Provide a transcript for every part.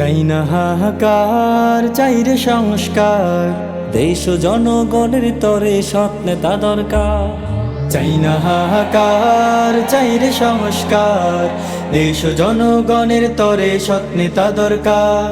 চাই না হাহাকার চাই রে সংস্কার। দেশ জনগণের তরে সৎ নেতা দরকার। চাই না হাহাকার চাই রে সংস্কার। দেশ জনগণের তরে সৎ দরকার।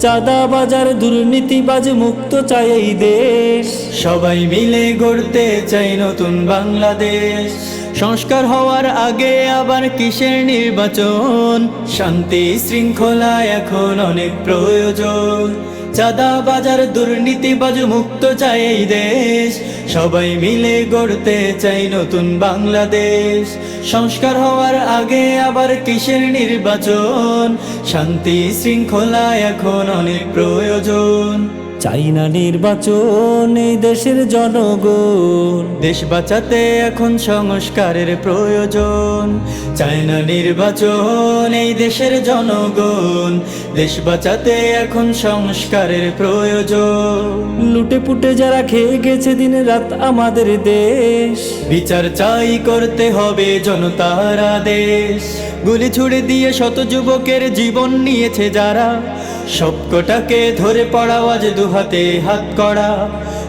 চাঁদা বাজার দুর্নীতিবাজ মুক্ত চাই এই দেশ। সবাই মিলে গড়তে চাই নতুন বাংলাদেশ। সংস্কার হওয়ার আগে আবার কিসের নির্বাচন? শান্তি শৃঙ্খলা এখন অনেক প্রয়োজন। চাঁদা বাজার দুর্নীতিবাজ মুক্ত চাই এই দেশ। সবাই মিলে গড়তে চাই নতুন বাংলাদেশ। সংস্কার হওয়ার আগে আবার কিসের নির্বাচন? শান্তি, শৃঙ্খলা এখন অনেক প্রয়োজন। চাই না নির্বাচন এই দেশের জনগণ। দেশ বাঁচাতে এখন সংস্কারের প্রয়োজন। চাই না নির্বাচন এই দেশের জনগণ। দেশ বাঁচাতে এখন সংস্কারের প্রয়োজন। লুটে পুটে যারা খেয়ে গেছে দিন রাত আমাদের দেশ। বিচার চাই করতে হবে জনতার আদেশ। গুলি ছুড়ে দিয়ে শত যুবকের জীবন নিয়েছে যারা। সবকটাকে ধরে পড়া আজ দুহাতে হাত করা।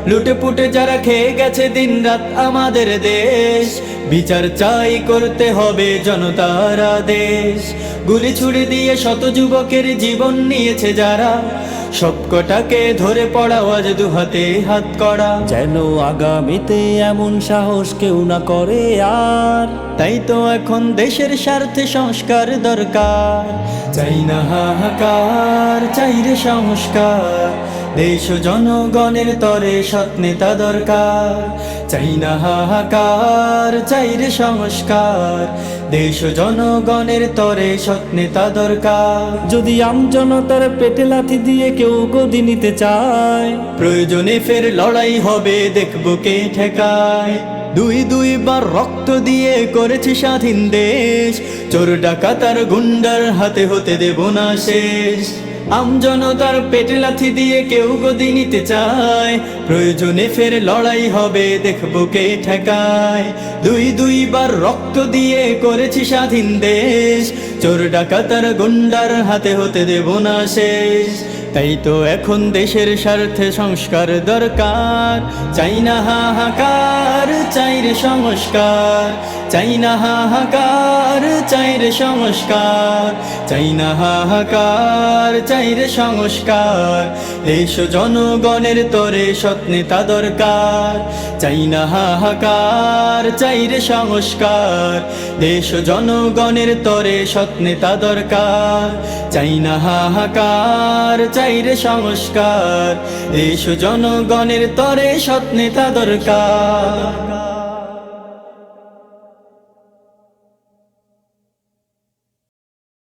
লুটে পুটে যারা খেয়ে গেছে দিন রাত আমাদের দেশ। বিচার চাই করতে হবে জনতার আদেশ। গুলি ছুড়ে দিয়ে শত যুবকের জীবন নিয়েছে যারা। সবকটাকে ধরে পড়া আজ দুহাতে হাত করা। যেন আগামীতে এমন সাহস কেউ না করে আর। তাই তো এখন দেশের স্বার্থে সংস্কার দরকার। চাই না হাহাকার চাই রে সংস্কার। দেশ জনগণের তরে সৎ নেতা দরকার। চাই না হাহাকার চাই রে সংস্কার। দেশ জনগণের তরে সৎ নেতা দরকার। যদি আমজনতার পেটে লাথি দিয়ে কেউ গদি নিতে চায় প্রয়োজনে ফের লড়াই হবে দেখব কে ঠেকায়। দুই দুইবার রক্ত দিয়ে করেছি স্বাধীন দেশ। চোর ডাকাতার গুন্ডার হাতে হতে দেব না শেষ। আমজনতার পেটে লাথি দিয়ে কেউ গদি নিতে চায়। প্রয়োজনে ফের লড়াই হবে, দেখব কে ঠেকায়। দুই দুইবার রক্ত দিয়ে করেছি স্বাধীন দেশ। চোর ডাকাতার গুন্ডার হাতে হতে দেব না শেষ। তাই তো এখন দেশের স্বার্থে সংস্কার দরকার। চাই না হাহাকার, চাই রে সংস্কার। চাই না হাহাকার, চাই রে সংস্কার। চাই না হাহাকার, চাই রে সংস্কার। দেশ জনগণের তরে সৎ নেতা দরকার। চাই না হাহাকার, চাই রে সংস্কার। দেশ জনগণের তরে সৎ নেতা দরকার। চাই না হাহাকার চাই রে সংস্কার। এই সুজনগণের জনগণের তরে সৎ নেতা দরকার।